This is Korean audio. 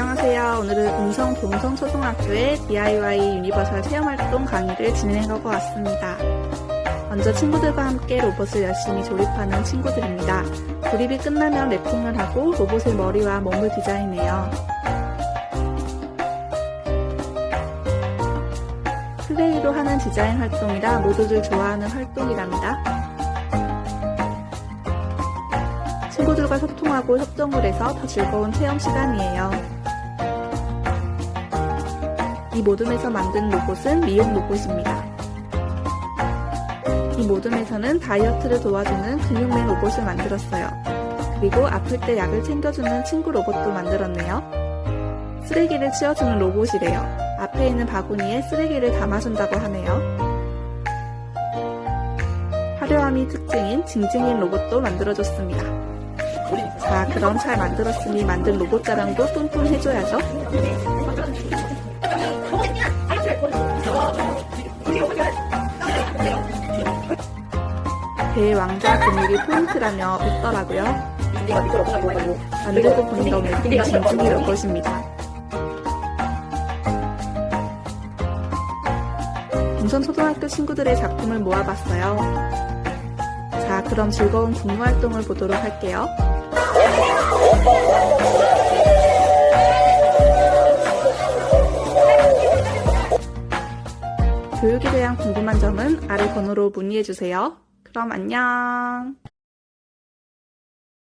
안녕하세요. 오늘은 음성 동성 초등학교의 DIY 유니버설 체험활동 강의를 진행하고 왔습니다. 먼저 친구들과 함께 로봇을 열심히 조립하는 친구들입니다. 조립이 끝나면 랩핑을 하고 로봇의 머리와 몸을 디자인해요. 플레이로 하는 디자인 활동이라 모두들 좋아하는 활동이랍니다. 친구들과 소통하고 협동을 해서 더 즐거운 체험 시간이에요. 이 모둠에서 만든 로봇은 미용 로봇입니다. 이 모둠에서는 다이어트를 도와주는 근육맨 로봇을 만들었어요. 그리고 아플 때 약을 챙겨주는 친구 로봇도 만들었네요. 쓰레기를 치워주는 로봇이래요. 앞에 있는 바구니에 쓰레기를 담아준다고 하네요. 화려함이 특징인 징징인 로봇도 만들어줬습니다. 자, 그럼 잘 만들었으니 만든 로봇 자랑도 뿜뿜 해줘야죠. 배의 왕자 근육이 포인트라며 웃더라고요. 만들고 보니 너무 예쁜 징징이 로봇입니다. 동선 초등학교 친구들의 작품을 모아봤어요. 자, 그럼 즐거운 국무 활동을 보도록 할게요. 교육에 대한 궁금한 점은 아래 번호로 문의해 주세요. 그럼 안녕.